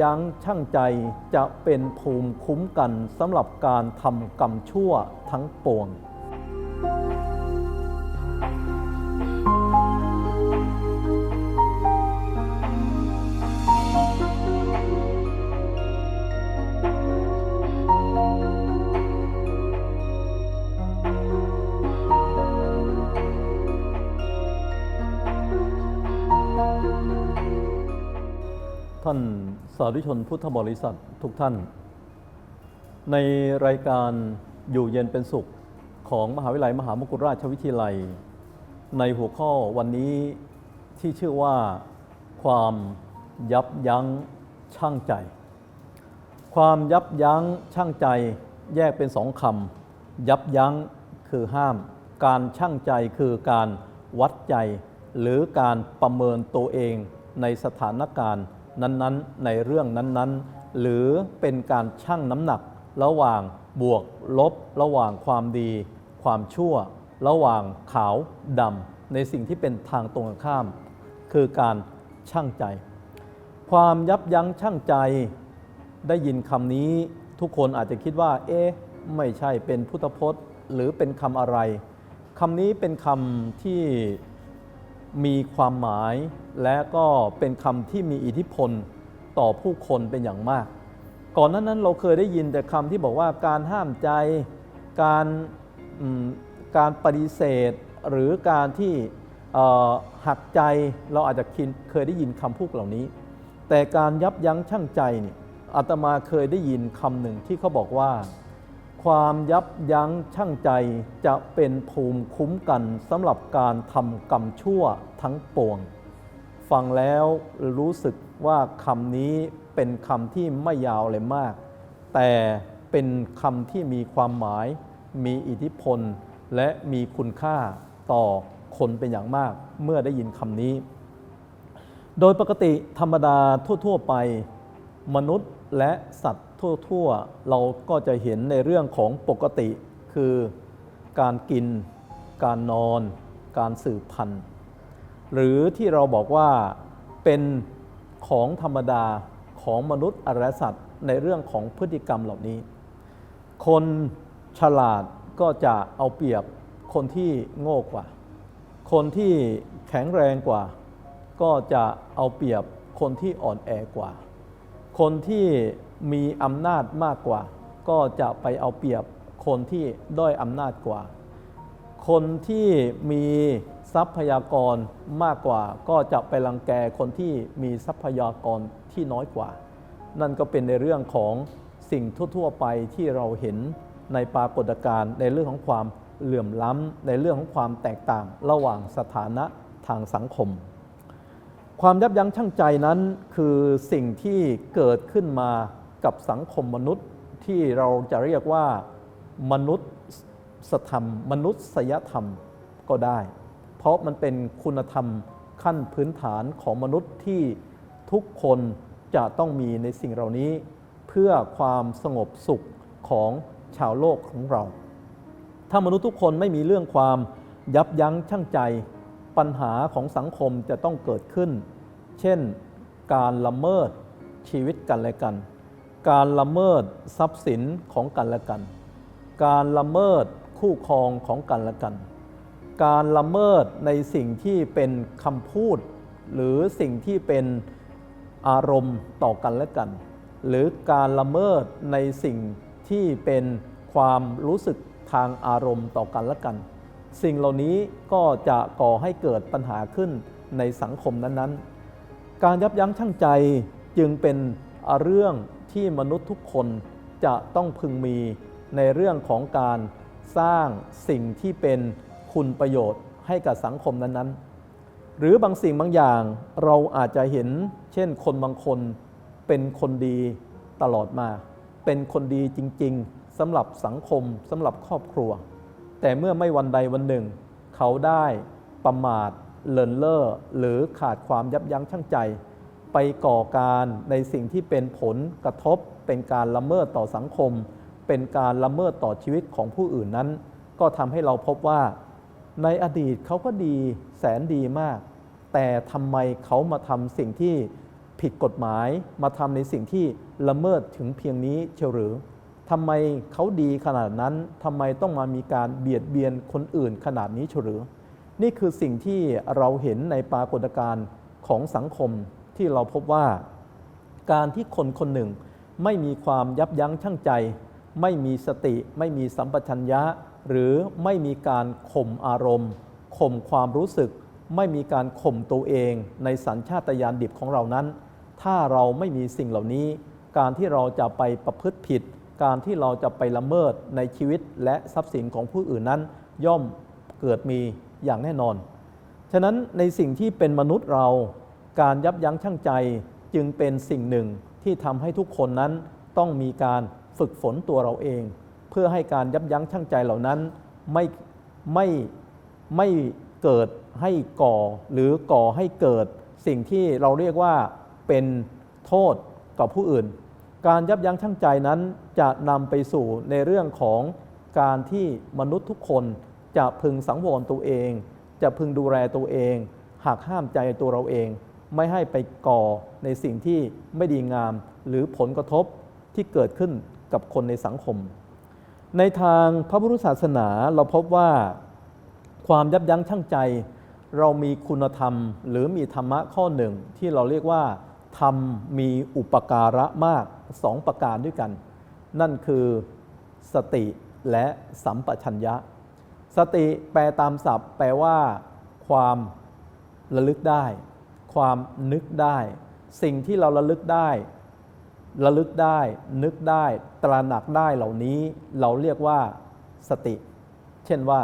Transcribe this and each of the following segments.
ยั้งชั่งใจจะเป็นภูมิคุ้มกันสำหรับการทำกรรมชั่วทั้งปวง ท่านสาธุชนพุทธบริษัททุกท่าน ในรายการอยู่เย็นเป็นสุขของมหาวิทยาลัยมหามกุฏราชวิทยาลัย ในหัวข้อวันนี้ที่ชื่อว่า ความยับยั้งชั่งใจ ความยับยั้งชั่งใจแยกเป็นสองคำยับยั้งคือห้าม การชั่งใจคือการวัดใจ หรือการประเมินตัวเองในสถานการณ์ นั้นๆ ในเรื่องนั้นๆ หรือเป็นการชั่งน้ำหนัก ระหว่างบวกลบ ระหว่างความดี ความชั่ว ระหว่างขาวดำในสิ่งที่เป็นทางตรงกันข้าม คือการชั่งใจ ความยับยั้งชั่งใจได้ยินคำนี้ทุกคนอาจจะคิดว่า เอ๊ะ ไม่ใช่เป็นพุทธพจน์ หรือเป็นคำอะไรคำนี้เป็นคำที่ มีความหมายและก็เป็นคำที่มีอิทธิพลต่อผู้คนเป็นอย่างมาก ก่อนนั้นนั้นเราเคยได้ยินแต่คำที่บอกว่าการห้ามใจ การการปฏิเสธ หรือการที่หักใจเราอาจจะเคยได้ยินคำพูดเหล่านี้ แต่การยับยั้งชั่งใจนี่อาตมาเคยได้ยินคำหนึ่งที่เขาบอกว่า ความยับยั้งชั่งใจจะเป็นภูมิคุ้มกันสำหรับการทำกรรมชั่วทั้งปวง ฟังแล้วรู้สึกว่าคำนี้เป็นคำที่ไม่ยาวเลยมาก แต่เป็นคำที่มีความหมาย มีอิทธิพล และมีคุณค่าต่อคนเป็นอย่างมากเมื่อได้ยินคำนี้ โดยปกติธรรมดาทั่ว ๆ ไป มนุษย์ และสัตว์ทั่วๆ เราก็จะเห็นในเรื่องของปกติ คือการกิน การนอน การสืบพันธุ์ หรือที่เราบอกว่าเป็นของธรรมดาของมนุษย์อารยสัตว์ในเรื่องของพฤติกรรมเหล่านี้ คนฉลาดก็จะเอาเปรียบคนที่โง่กว่า คนที่แข็งแรงกว่า ก็จะเอาเปรียบคนที่อ่อนแอกว่า คนที่มีอำนาจมากกว่า ก็จะไปเอาเปรียบคนที่ด้อยอำนาจกว่า คนที่มีทรัพยากรมากกว่า ก็จะไปรังแกคนที่มีทรัพยากรที่น้อยกว่า นั่นก็เป็นในเรื่องของสิ่งทั่ว ๆ ไปที่เราเห็นในปรากฏการณ์ในเรื่องของความเหลื่อมล้ำในเรื่องของความแตกต่างระหว่างสถานะทางสังคม ความยับยั้งชั่งใจนั้นคือสิ่งที่เกิดขึ้นมากับสังคมมนุษย์ที่เราจะเรียกว่ามนุษย์ธรรม มนุษยธรรมก็ได้ เพราะมันเป็นคุณธรรมขั้นพื้นฐานของมนุษย์ที่ทุกคนจะต้องมีในสิ่งเหล่านี้ เพื่อความสงบสุขของชาวโลกของเรา ถ้ามนุษย์ทุกคนไม่มีเรื่องความยับยั้งชั่งใจ ปัญหาของสังคมจะต้องเกิดขึ้น เช่น การละเมิดชีวิตกันและกัน การละเมิดทรัพย์สินของกันและกัน การละเมิดคู่ครองของกันและกัน การละเมิดในสิ่งที่เป็นคำพูด หรือสิ่งที่เป็นอารมณ์ต่อกันและกัน หรือการละเมิดในสิ่งที่เป็นความรู้สึกทางอารมณ์ต่อกันและกัน สิ่งเหล่านี้ก็จะก่อให้เกิดปัญหาขึ้นในสังคมนั้นๆ การยับยั้งชั่งใจจึงเป็นเรื่องที่มนุษย์ทุกคนจะต้องพึงมีในเรื่องของการสร้างสิ่งที่เป็นคุณประโยชน์ให้กับสังคมนั้นๆ หรือบางสิ่งบางอย่างเราอาจจะเห็น เช่นคนบางคนเป็นคนดีตลอดมา เป็นคนดีจริง ๆสำหรับสังคมสำหรับครอบครัว แต่เมื่อไม่วันใดวันหนึ่ง เขาได้ประมาทเลินเล่อหรือขาดความยับยั้งชั่งใจ ไปก่อการในสิ่งที่เป็นผลกระทบ เป็นการละเมิดต่อสังคม เป็นการละเมิดต่อชีวิตของผู้อื่นนั้น ก็ทำให้เราพบว่า ในอดีตเขาก็ดีแสนดีมาก แต่ทำไมเขามาทำสิ่งที่ผิดกฎหมายมาทำในสิ่งที่ละเมิดถึงเพียงนี้เชียวหรือ ทำไมเขาดีขนาดนั้นทำไมต้องมามีการเบียดเบียนคนอื่นขนาดนี้เชียวหรือ นี่คือสิ่งที่เราเห็นในปรากฏการณ์ของสังคมที่เราพบว่า การที่คนคนหนึ่งไม่มีความยับยั้งชั่งใจ ไม่มีสติ ไม่มีสัมปชัญญะ หรือไม่มีการข่มอารมณ์ข่มความรู้สึก ไม่มีการข่มตัวเองในสัญชาตญาณดิบของเรานั้น ถ้าเราไม่มีสิ่งเหล่านี้ การที่เราจะไปประพฤติผิด การที่เราจะไปละเมิดในชีวิตและทรัพย์สินของผู้อื่นนั้น ย่อมเกิดมีอย่างแน่นอน ฉะนั้นในสิ่งที่เป็นมนุษย์เรา การยับยั้งชั่งใจจึงเป็นสิ่งหนึ่งที่ทำให้ทุกคนนั้นต้องมีการฝึกฝนตัวเราเอง เพื่อให้การยับยั้งชั่งใจเหล่านั้นไม่ไม่ไม่เกิดให้ก่อหรือก่อให้เกิดสิ่งที่เราเรียกว่าเป็นโทษกับผู้อื่น การยับยั้งชั่งใจนั้นจะนำไปสู่ในเรื่องของการที่มนุษย์ทุกคนจะพึงสังวรตัวเอง จะพึงดูแลตัวเอง หากห้ามใจตัวเราเอง ไม่ให้ไปก่อในสิ่งที่ไม่ดีงามหรือผลกระทบที่เกิดขึ้นกับคนในสังคม ในทางพระพุทธศาสนาเราพบว่าความยับยั้งชั่งใจ เรามีคุณธรรม หรือมีธรรมะข้อหนึ่งที่เราเรียกว่า ธรรมมีอุปการะมากสองประการด้วยกัน นั่นคือสติและสัมปชัญญะ สติแปลตามศัพท์ แปลว่า ความระลึกได้ ความนึกได้ สิ่งที่เราระลึกได้ระลึกได้ นึกได้ ตระหนักได้เหล่านี้เราเรียกว่าสติ เช่นว่า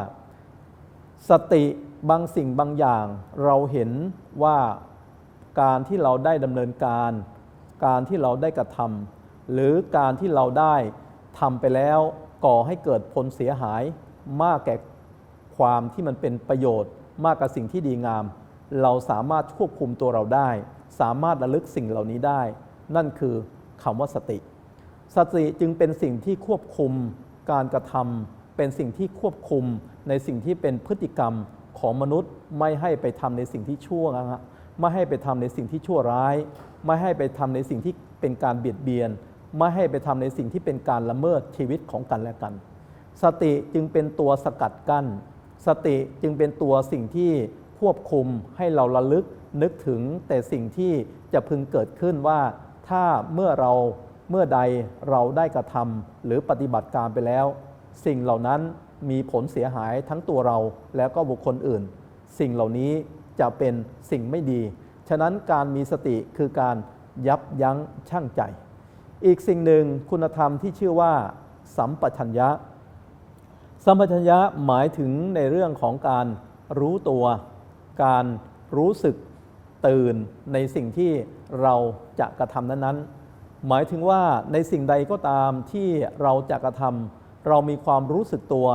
สติบางสิ่งบางอย่างเราเห็นว่า การที่เราได้ดำเนินการ การที่เราได้กระทำหรือการที่เราได้ทำไปแล้วก่อให้เกิดผลเสียหายมากแก่ความที่มันเป็นประโยชน์ มากกว่าสิ่งที่ดีงาม เราสามารถควบคุมตัวเราได้ สามารถระลึกสิ่งเหล่านี้ได้ นั่นคือคำว่าสติ สติจึงเป็นสิ่งที่ควบคุมการกระทำเป็นสิ่งที่ควบคุมในสิ่งที่เป็นพฤติกรรมของมนุษย์ไม่ให้ไปทำในสิ่งที่ชั่วนะฮะ ไม่ให้ไปทำในสิ่งที่ชั่วร้าย ไม่ให้ไปทำในสิ่งที่เป็นการเบียดเบียน ไม่ให้ไปทำในสิ่งที่เป็นการละเมิดชีวิตของกันและกัน สติจึงเป็นตัวสกัดกั้น สติจึงเป็นตัวสิ่งที่ควบคุมให้เราระลึกนึกถึงแต่สิ่งที่จะพึงเกิดขึ้นว่าถ้าเมื่อเราเมื่อใดเราได้กระทำหรือปฏิบัติการไปแล้ว สิ่งเหล่านั้นมีผลเสียหายทั้งตัวเราแล้วก็บุคคลอื่น สิ่งเหล่านี้ จะเป็นสิ่งไม่ดี ฉะนั้นการมีสติคือการยับยั้งชั่งใจ อีกสิ่งหนึ่งคุณธรรมที่ชื่อว่า สัมปชัญญะ สัมปชัญญะหมายถึงในเรื่องของการรู้ตัว การรู้สึกตื่นในสิ่งที่เราจะกระทำนั้นๆ หมายถึงว่าในสิ่งใดก็ตามที่เราจะกระทำเรามีความรู้สึกตัว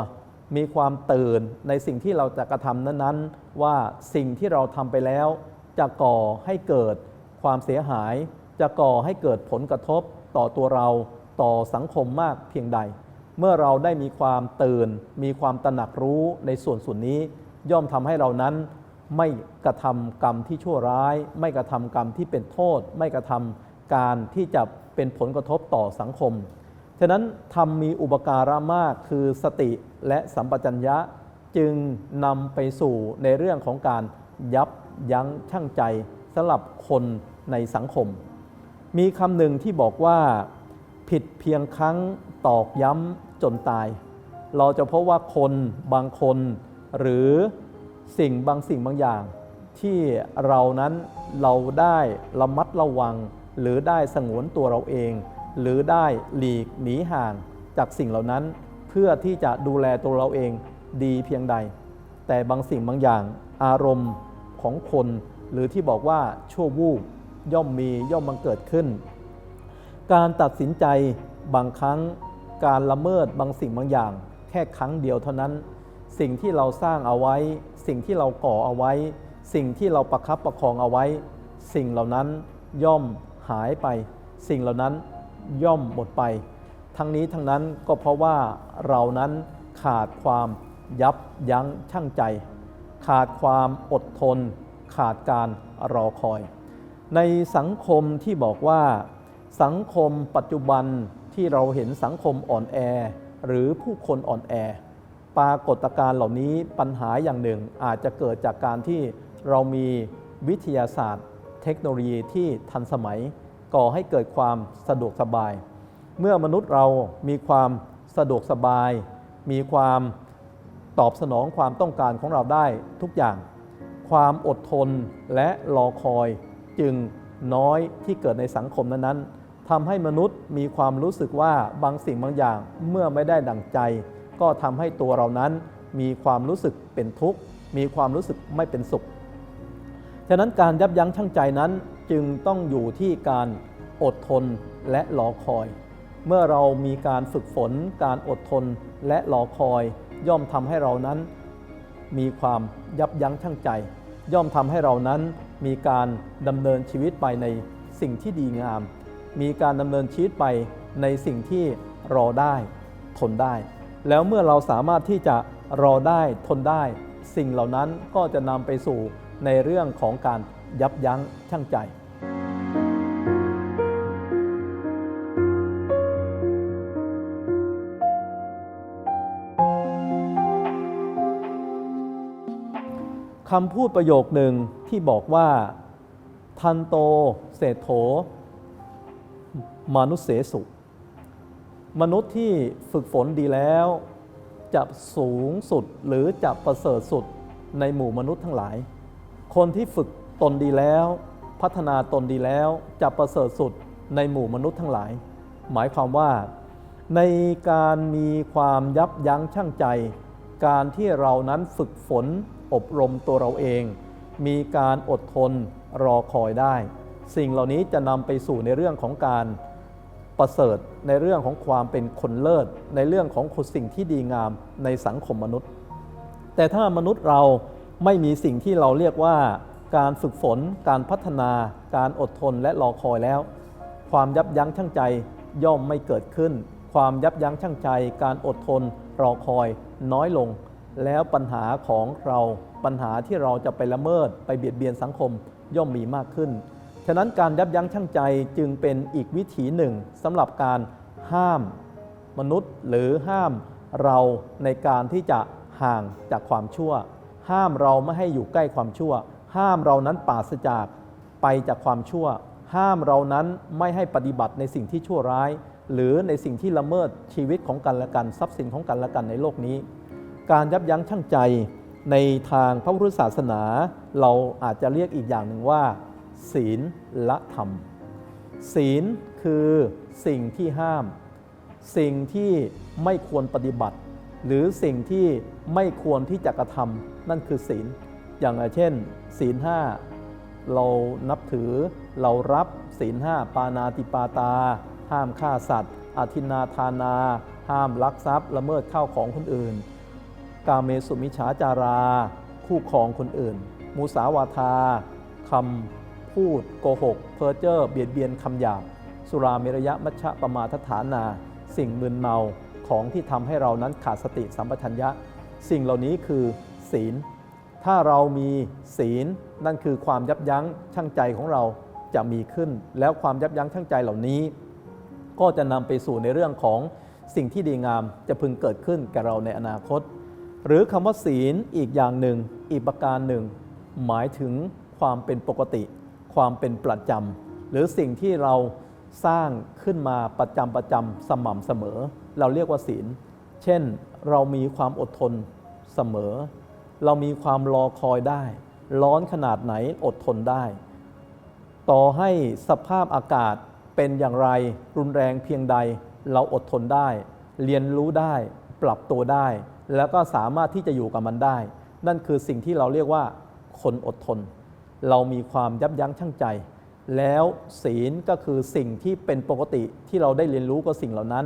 มีความตื่นในสิ่งที่เราจะกระทำนั้นๆ ว่าสิ่งที่เราทำไปแล้ว จะก่อให้เกิดความเสียหาย จะก่อให้เกิดผลกระทบต่อตัวเราต่อสังคมมากเพียงใด เมื่อเราได้มีความตื่น มีความตระหนักรู้ในส่วนส่วนนี้ ย่อมทำให้เรานั้น ไม่กระทำกรรมที่ชั่วร้าย ไม่กระทำกรรมที่เป็นโทษ ไม่กระทำการที่จะเป็นผลกระทบต่อสังคม ฉะนั้นธรรมมีอุปการะมากคือสติและสัมปชัญญะจึงนำไปสู่ในเรื่องของการยับยั้งชั่งใจสำหรับคนในสังคม มีคำหนึ่งที่บอกว่า ผิดเพียงครั้งตอกย้ำจนตาย เราจะพบว่าคนบางคน หรือสิ่งบางสิ่งบางอย่าง ที่เรานั้นเราได้ระมัดระวัง หรือได้สงวนตัวเราเอง หรือได้หลีกหนีห่างจากสิ่งเหล่านั้น เพื่อที่จะดูแลตัวเราเองดีเพียงใด แต่บางสิ่งบางอย่างอารมณ์ของคน หรือที่บอกว่าชั่ววูบย่อมมีย่อมบังเกิดขึ้น การตัดสินใจบางครั้งการละเมิดบางสิ่งบางอย่าง แค่ครั้งเดียวเท่านั้น สิ่งที่เราสร้างเอาไว้ สิ่งที่เราก่อเอาไว้ สิ่งที่เราประคับประคองเอาไว้ สิ่งเหล่านั้นย่อมหายไป สิ่งเหล่านั้น ย่อมหมดไป ทั้งนี้ทั้งนั้นก็เพราะว่าเรานั้นขาดความยับยั้งชั่งใจ ขาดความอดทน ขาดการรอคอย ในสังคมที่บอกว่า สังคมปัจจุบันที่เราเห็นสังคมอ่อนแอ หรือผู้คนอ่อนแอ ปรากฏการณ์เหล่านี้ปัญหาอย่างหนึ่งอาจจะเกิดจากการที่เรามีวิทยาศาสตร์ เทคโนโลยีที่ทันสมัย ก่อให้เกิดความสะดวกสบาย เมื่อมนุษย์เรามีความสะดวกสบาย มีความตอบสนองความต้องการของเราได้ทุกอย่าง ความอดทนและรอคอยจึงน้อยที่เกิดในสังคมนั้นๆทำให้มนุษย์มีความรู้สึกว่าบางสิ่งบางอย่างเมื่อไม่ได้ดั่งใจ ก็ทำให้ตัวเรานั้นมีความรู้สึกเป็นทุกข์ มีความรู้สึกไม่เป็นสุข ฉะนั้นการยับยั้งชั่งใจนั้น จึงต้องอยู่ที่การอดทนและรอคอย เมื่อเรามีการฝึกฝน การอดทนและรอคอย ย่อมทำให้เรานั้น มีความยับยั้งชั่งใจ ย่อมทำให้เรานั้นมีการดำเนินชีวิตไปในสิ่งที่ดีงาม มีการดำเนินชีวิตไปในสิ่งที่รอได้ทนได้ แล้วเมื่อเราสามารถที่จะรอได้ทนได้ สิ่งเหล่านั้นก็จะนำไปสู่ในเรื่องของการยับยั้งชั่งใจ คำพูดประโยคหนึ่งที่บอกว่า ทันโตเศรษโถ มนุษย์เสสุ มนุษย์ที่ฝึกฝนดีแล้ว จะสูงสุดหรือจะประเสริฐสุดในหมู่มนุษย์ทั้งหลาย คนที่ฝึกตนดีแล้ว พัฒนาตนดีแล้วจะประเสริฐสุดในหมู่มนุษย์ทั้งหลาย หมายความว่า ในการมีความยับยั้งชั่งใจ การที่เรานั้นฝึกฝน อบรมตัวเราเอง มีการอดทนรอคอยได้ สิ่งเหล่านี้จะนำไปสู่ในเรื่องของการประเสริฐในเรื่องของความเป็นคนเลิศ ในเรื่องของสิ่งที่ดีงามในสังคมมนุษย์ แต่ถ้ามนุษย์เราไม่มีสิ่งที่เราเรียกว่าการฝึกฝน การพัฒนา การอดทนและรอคอยแล้ว ความยับยั้งชั่งใจย่อมไม่เกิดขึ้น ความยับยั้งชั่งใจ การอดทนรอคอยน้อยลง แล้วปัญหาของเราปัญหาที่เราจะไปละเมิดไปเบียดเบียนสังคมย่อมมีมากขึ้น ฉะนั้นการยับยั้งชั่งใจจึงเป็นอีกวิถีหนึ่งสำหรับการห้ามมนุษย์หรือห้ามเราในการที่จะห่างจากความชั่ว ห้ามเราไม่ให้อยู่ใกล้ความชั่ว ห้ามเรานั้นปราศจากไปจากความชั่ว ห้ามเรานั้นไม่ให้ปฏิบัติในสิ่งที่ชั่วร้าย หรือในสิ่งที่ละเมิดชีวิตของกันและกันทรัพย์สินของกันและกันในโลกนี้ การยับยั้งชั่งใจในทางพระพุทธศาสนา เราอาจจะเรียกอีกอย่างหนึ่งว่า ศีลละธรรม ศีลคือสิ่งที่ห้าม สิ่งที่ไม่ควรปฏิบัติ หรือสิ่งที่ไม่ควรที่จะกระทำนั่นคือศีล อย่างเช่น ศีลห้าเรานับถือเรารับศีลห้าปานาติปาตา ห้ามฆ่าสัตว์อาทินาทานา ห้ามลักทรัพย์ละเมิดข้าวของคนอื่น กาเมสุมิฉาจารา คู่ครองคนอื่นมุสาวาทาคำพูดโกหก เพ้อเจ้อเบียดเบียนคำหยาบสุราเมรยะมัชฌะประมาทฐานา สิ่งมึนเมาของที่ทำให้เรานั้นขาดสติสัมปชัญญะ สิ่งเหล่านี้คือศีล ถ้าเรามีศีลนั่นคือความยับยั้งชั่งใจของเราจะมีขึ้น แล้วความยับยั้งชั่งใจเหล่านี้ ก็จะนำไปสู่ในเรื่องของสิ่งที่ดีงามจะพึงเกิดขึ้นกับเราในอนาคต หรือคำว่าศีลอีกอย่างหนึ่ง อีกประการหนึ่ง หมายถึงความเป็นปกติ ความเป็นประจำหรือสิ่งที่เราสร้างขึ้นมาประจำประจำสม่ำเสมอ เราเรียกว่าศีล เช่นเรามีความอดทนเสมอ เรามีความรอคอยได้ ร้อนขนาดไหนอดทนได้ ต่อให้สภาพอากาศเป็นอย่างไรรุนแรงเพียงใด เราอดทนได้ เรียนรู้ได้ ปรับตัวได้ แล้วก็สามารถที่จะอยู่กับมันได้ นั่นคือสิ่งที่เราเรียกว่าคนอดทน เรามีความยับยั้งชั่งใจ แล้วศีลก็คือสิ่งที่เป็นปกติที่เราได้เรียนรู้กับสิ่งเหล่านั้น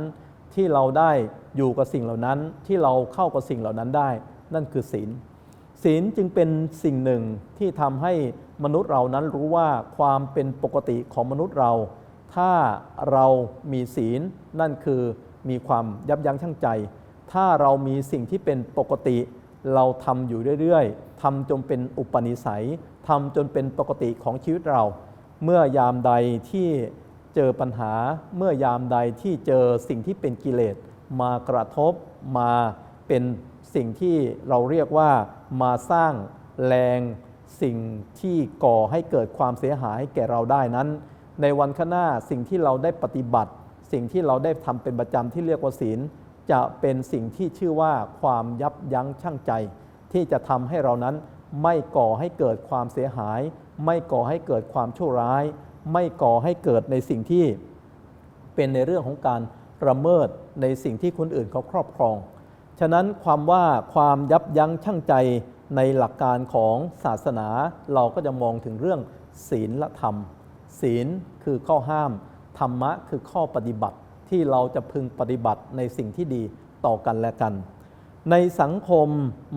ที่เราได้อยู่กับสิ่งเหล่านั้น ที่เราเข้ากับสิ่งเหล่านั้นได้ นั่นคือศีลศีลจึงเป็นสิ่งหนึ่งที่ทำให้มนุษย์เรานั้นรู้ว่าความเป็นปกติของมนุษย์เรา ถ้าเรามีศีลนั่นคือมีความยับยั้งชั่งใจ ถ้าเรามีสิ่งที่เป็นปกติ เราทำอยู่เรื่อยๆทำจนเป็นอุปนิสัยทำจนเป็นปกติของชีวิตเรา เมื่อยามใดที่เจอปัญหา เมื่อยามใดที่เจอสิ่งที่เป็นกิเลสมากระทบมาเป็นสิ่งที่เราเรียกว่ามาสร้างแรงสิ่งที่ก่อให้เกิดความเสียหายแก่เราได้นั้น ในวันข้างหน้าสิ่งที่เราได้ปฏิบัติ สิ่งที่เราได้ทำเป็นประจำที่เรียกว่าศีล จะเป็นสิ่งที่ชื่อว่าความยับยั้งชั่งใจ ที่จะทำให้เรานั้นไม่ก่อให้เกิดความเสียหาย ไม่ก่อให้เกิดความชั่วร้าย ไม่ก่อให้เกิดในสิ่งที่เป็นในเรื่องของการระเมิดในสิ่งที่คนอื่นเขาครอบครอง ฉะนั้นความว่าความยับยั้งชั่งใจในหลักการของศาสนา เราก็จะมองถึงเรื่องศีลและธรรม ศีลคือข้อห้าม ธรรมะคือข้อปฏิบัติ ที่เราจะพึงปฏิบัติในสิ่งที่ดีต่อกันและกัน ในสังคม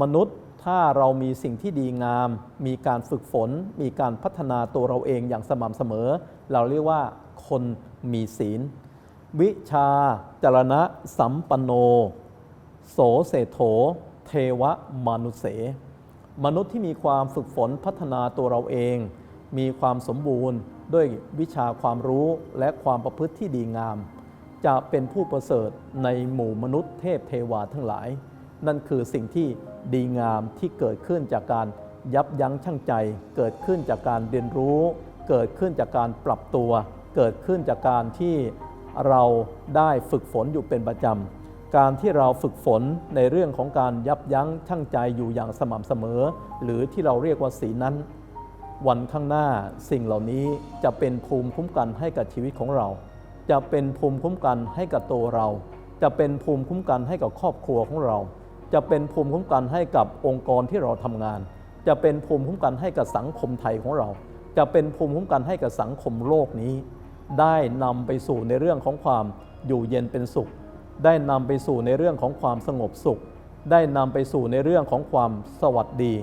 มนุษย์ถ้าเรามีสิ่งที่ดีงาม มีการฝึกฝน มีการพัฒนาตัวเราเองอย่างสม่ำเสมอ เราเรียกว่าคนมีศีล วิชาจรณะ สัมปันโน โสเศรษโถ เทวมนุษเส มนุษย์ที่มีความฝึกฝนพัฒนาตัวเราเอง มีความสมบูรณ์ด้วยวิชาความรู้และความประพฤติที่ดีงาม จะเป็นผู้ประเสริฐในหมู่มนุษย์เทพเทวาทั้งหลาย นั่นคือสิ่งที่ดีงามที่เกิดขึ้นจากการยับยั้งชั่งใจ เกิดขึ้นจากการเรียนรู้ เกิดขึ้นจากการปรับตัว เกิดขึ้นจากการที่เราได้ฝึกฝนอยู่เป็นประจำ การที่เราฝึกฝนในเรื่องของการยับยั้งชั่งใจอยู่อย่างสม่ำเสมอ หรือที่เราเรียกว่าศีนั้น วันข้างหน้าสิ่งเหล่านี้จะเป็นภูมิคุ้มกันให้กับชีวิตของเรา จะเป็นภูมิคุ้มกันให้กับตัวเรา จะเป็นภูมิคุ้มกันให้กับครอบครัวของเรา จะเป็นภูมิคุ้มกันให้กับองค์กรที่เราทำงาน จะเป็นภูมิคุ้มกันให้กับสังคมไทยของเรา จะเป็นภูมิคุ้มกันให้กับสังคมโลกนี้ ได้นำไปสู่ในเรื่องของความอยู่เย็นเป็นสุข ได้นำไปสู่ในเรื่องของความสงบสุข ได้นำไปสู่ในเรื่องของความสวัสดี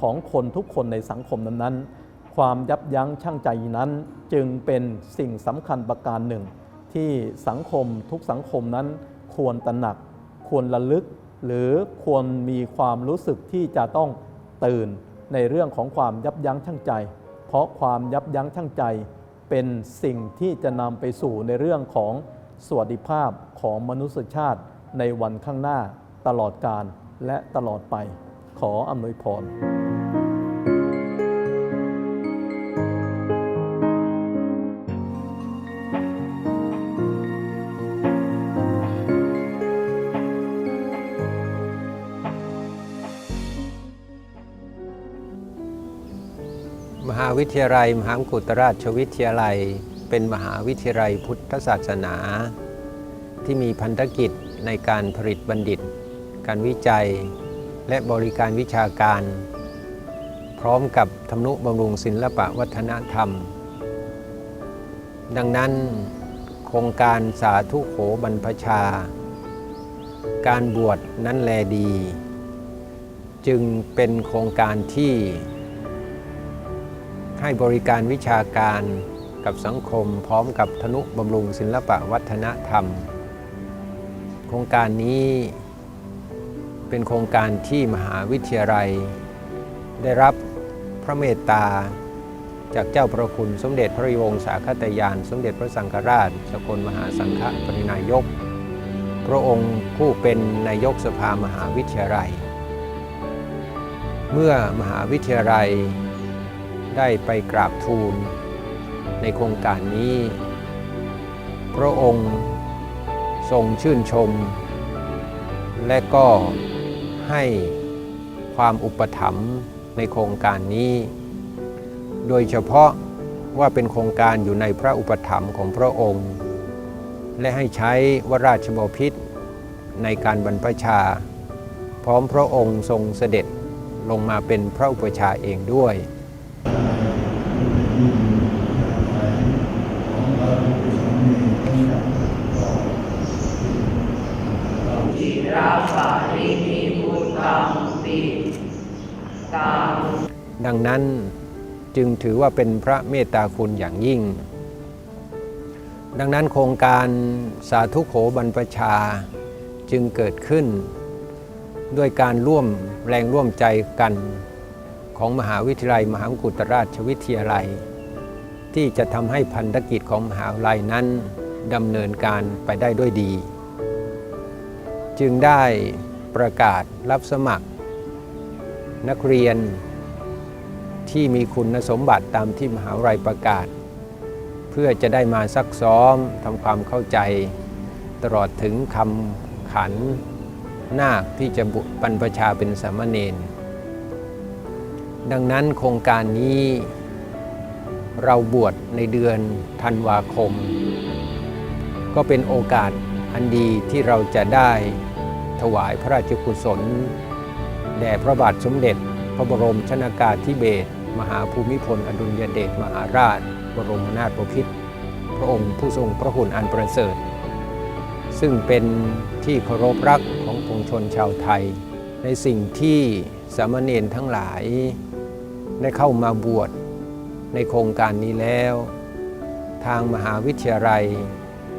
ของคนทุกคนในสังคมนั้นๆความยับยั้งชั่งใจนั้น จึงเป็นสิ่งสำคัญประการหนึ่ง ที่สังคมทุกสังคมนั้นควรตระหนัก ควรระลึก หรือควรมีความรู้สึกที่จะต้องตื่นในเรื่องของความยับยั้งชั่งใจ เพราะความยับยั้งชั่งใจ เป็นสิ่งที่จะนำไปสู่ในเรื่องของสวัสดิภาพของมนุษยชาติในวันข้างหน้าตลอดกาลและตลอดไป ขออำนวยพร วิทยาลัย มหามกุฏราชวิทยาลัย เป็นมหาวิทยาลัยพุทธศาสนา ที่มีพันธกิจในการผลิตบัณฑิต การวิจัย และบริการวิชาการ พร้อมกับทำนุบำรุงศิลปะวัฒนธรรม ดังนั้น โครงการสาธุโขบรรพชา การบวชนั้นแลดี จึงเป็นโครงการที่ ให้บริการวิชาการกับสังคมพร้อมกับธนุบำรุงศิลปะวัฒนธรรม โครงการนี้เป็นโครงการที่มหาวิทยาลัย ได้รับพระเมตตาจากเจ้าพระคุณสมเด็จพระวงศาคตยาน สมเด็จพระสังฆราช สกลมหาสังฆปรินายก พระองค์ผู้เป็นนายกสภามหาวิทยาลัย เมื่อมหาวิทยาลัย ได้ไปกราบทูล ในโครงการนี้ พระองค์ทรงชื่นชม และก็ให้ความอุปถัมภ์ในโครงการนี้ โดยเฉพาะว่าเป็นโครงการอยู่ในพระอุปถัมภ์ของพระองค์ และให้ใช้วราชบพิตรในการบรรพชา พร้อมพระองค์ทรงเสด็จลงมาเป็นพระอุปชาเองด้วย ดังนั้นจึงถือว่าเป็นพระเมตตาคุณอย่างยิ่ง ดังนั้นโครงการสาธุโขบรรพชาจึงเกิดขึ้น ด้วยการร่วมแรงร่วมใจกันของมหาวิทยาลัย มหามกุฏราชวิทยาลัย ที่จะทำให้พันธกิจของมหาวิทยาลัยนั้นดำเนินการไปได้ด้วยดี จึงได้ประกาศรับสมัคร นักเรียนที่มีคุณสมบัติตามที่มหาวิทยาลัยประกาศ เพื่อจะได้มาซักซ้อมทำความเข้าใจ ตลอดถึงคำขันนาคที่จะบุบรรพชาเป็นสามเณรดังนั้นโครงการนี้เราบวชในเดือนธันวาคม ก็เป็นโอกาสอันดีที่เราจะได้ถวายพระราชกุศล แด่พระบาทสมเด็จ พระบรมชนากาธิเบศรมหาภูมิพลอดุลยเดชมหาราช บรมนาถบพิตรพระองค์ผู้ทรงพระคุณอันประเสริฐ ซึ่งเป็นที่เคารพรักของปวงชนชาวไทย ในสิ่งที่สามเณรทั้งหลายได้เข้ามาบวชในโครงการนี้แล้ว ทางมหาวิทยาลัย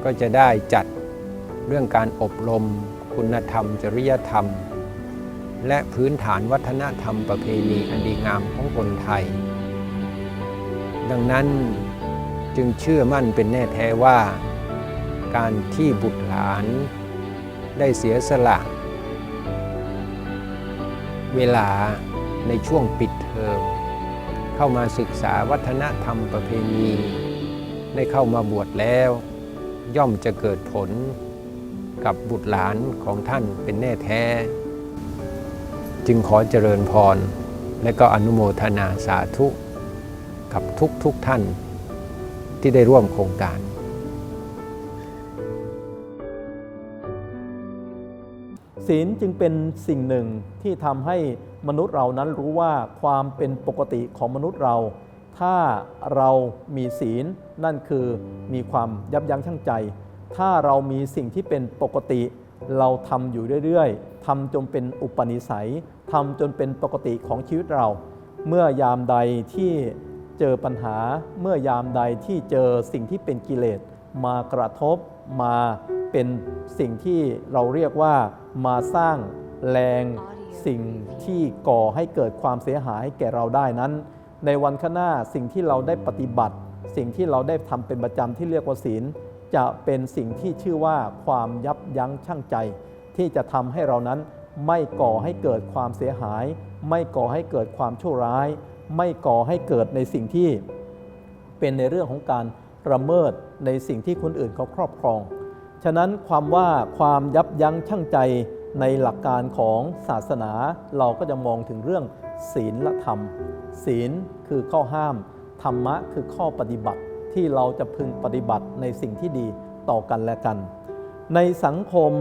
ก็จะได้จัดเรื่องการอบรม คุณธรรม จริยธรรม และพื้นฐานวัฒนธรรมประเพณีอันดีงามของคนไทย ดังนั้นจึงเชื่อมั่นเป็นแน่แท้ว่า การที่บุตรหลานได้เสียสละ เวลาในช่วงปิดเทอมเข้ามาศึกษาวัฒนธรรมประเพณี ได้เข้ามาบวชแล้ว ย่อมจะเกิดผลกับบุตรหลานของท่านเป็นแน่แท้ จึงขอเจริญพร และก็อนุโมทนาสาธุ กับทุกทุกท่านที่ได้ร่วมโครงการ ศีลจึงเป็นสิ่งหนึ่งที่ทำให้มนุษย์เรานั้นรู้ว่าความเป็นปกติของมนุษย์เรา ถ้าเรามีศีลนั่นคือมีความยับยั้งชั่งใจ ถ้าเรามีสิ่งที่เป็นปกติ เราทำอยู่เรื่อยๆ ทำจนเป็นอุปนิสัยทำจนเป็นปกติของชีวิตเรา เมื่อยามใดที่เจอปัญหา เมื่อยามใดที่เจอสิ่งที่เป็นกิเลสมากระทบมาเป็นสิ่งที่เราเรียกว่ามาสร้างแรงสิ่งที่ก่อให้เกิดความเสียหายแก่เราได้นั้น ในวันข้างหน้าสิ่งที่เราได้ปฏิบัติ สิ่งที่เราได้ทำเป็นประจำที่เรียกว่าศีล จะเป็นสิ่งที่ชื่อว่าความยับยั้งชั่งใจ ที่จะทำให้เรานั้นไม่ก่อให้เกิดความเสียหาย ไม่ก่อให้เกิดความชั่วร้าย ไม่ก่อให้เกิดในสิ่งที่เป็นในเรื่องของการระเมิดในสิ่งที่คนอื่นเขาครอบครอง ฉะนั้นความว่าความยับยั้งชั่งใจในหลักการของศาสนา เราก็จะมองถึงเรื่องศีลธรรม ศีลคือข้อห้าม ธรรมะคือข้อปฏิบัติที่เราจะพึงปฏิบัติในสิ่งที่ดีต่อกันและกัน ในสังคม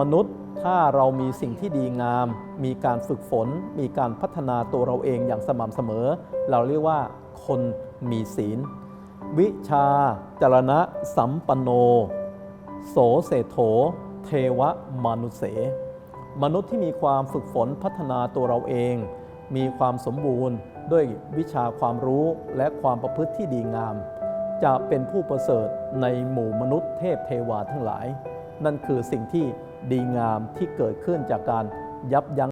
มนุษย์ ถ้าเรามีสิ่งที่ดีงาม มีการฝึกฝน มีการพัฒนาตัวเราเองอย่างสม่ำเสมอ เราเรียกว่าคนมีศีล วิชาจรณะสัมปันโน โสเศโถ เทวมนุเส มนุษย์ที่มีความฝึกฝนพัฒนาตัวเราเอง มีความสมบูรณ์ด้วยวิชาความรู้และความประพฤติที่ดีงาม จะเป็นผู้ประเสริฐในหมู่มนุษย์เทพเทวาทั้งหลาย นั่นคือสิ่งที่ ดีงามที่เกิดขึ้นจากการยับยั้ง